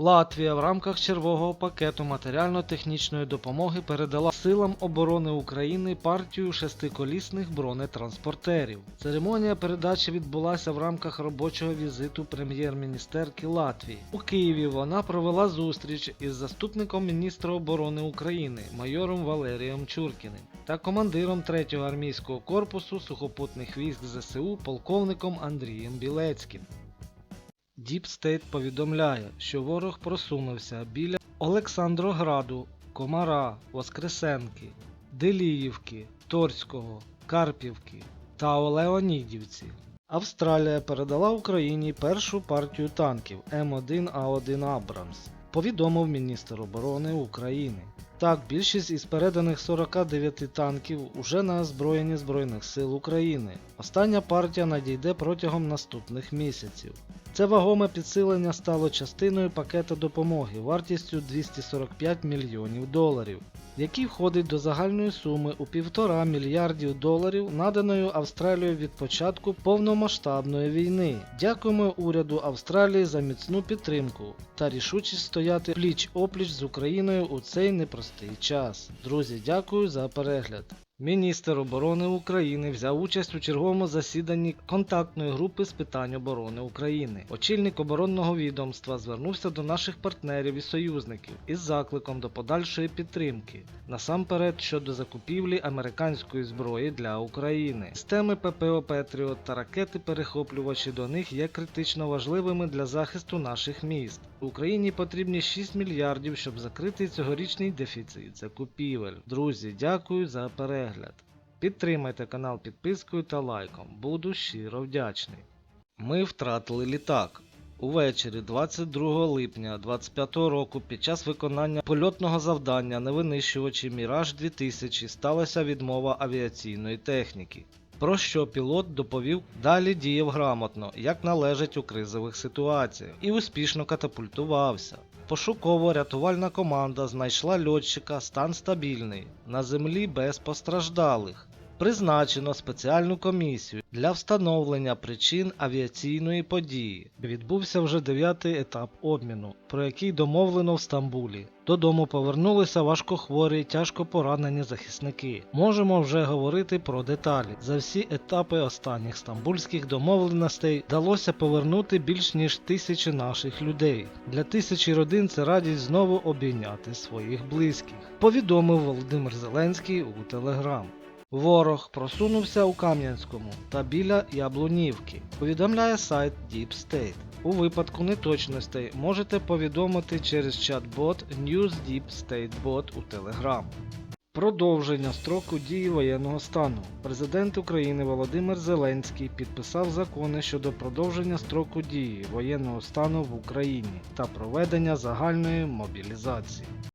Латвія в рамках чергового пакету матеріально-технічної допомоги передала силам оборони України партію шестиколісних бронетранспортерів. Церемонія передачі відбулася в рамках робочого візиту прем'єр-міністерки Латвії. У Києві вона провела зустріч із заступником міністра оборони України майором Валерієм Чуркіним та командиром 3-го армійського корпусу сухопутних військ ЗСУ полковником Андрієм Білецьким. Deep State повідомляє, що ворог просунувся біля Олександрограду, Комара, Воскресенки, Деліївки, Торського, Карпівки та Олеонідівці. Австралія передала Україні першу партію танків М1А1 Абрамс, повідомив міністр оборони України. Так, більшість із переданих 49 танків уже на озброєнні Збройних сил України. Остання партія надійде протягом наступних місяців. Це вагоме підсилення стало частиною пакету допомоги вартістю 245 мільйонів доларів, який входить до загальної суми у 1,5 мільярдів доларів, наданої Австралією від початку повномасштабної війни. Дякуємо уряду Австралії за міцну підтримку та рішучість стояти пліч опліч з Україною у цей непростий час. Друзі, дякую за перегляд. Міністр оборони України взяв участь у черговому засіданні контактної групи з питань оборони України. Очільник оборонного відомства звернувся до наших партнерів і союзників із закликом до подальшої підтримки, насамперед щодо закупівлі американської зброї для України. Системи ППО Петріот та ракети-перехоплювачі до них є критично важливими для захисту наших міст. Україні потрібні 6 мільярдів, щоб закрити цьогорічний дефіцит закупівель. Друзі, дякую за перегляд. Підтримайте канал підпискою та лайком. Буду щиро вдячний. Ми втратили літак. Увечері 22 липня 2025 року під час виконання польотного завдання на винищувачі Міраж 2000 сталася відмова авіаційної техніки. Про що пілот доповів далі діяв грамотно, як належить у кризових ситуаціях, і успішно катапультувався. Пошуково-рятувальна команда знайшла льотчика стан стабільний, на землі без постраждалих. Призначено спеціальну комісію для встановлення причин авіаційної події. Відбувся вже дев'ятий етап обміну, про який домовлено в Стамбулі. Додому повернулися важкохворі, тяжко поранені захисники. Можемо вже говорити про деталі. За всі етапи останніх стамбульських домовленостей вдалося повернути більш ніж тисячі наших людей. Для тисячі родин це радість знову обійняти своїх близьких. Повідомив Володимир Зеленський у Телеграм. Ворог просунувся у Кам'янському та біля Яблунівки, повідомляє сайт Deep State. У випадку неточностей можете повідомити через чат-бот News Deep State Bot у Telegram. Продовження строку дії воєнного стану. Президент України Володимир Зеленський підписав закони щодо продовження строку дії воєнного стану в Україні та проведення загальної мобілізації.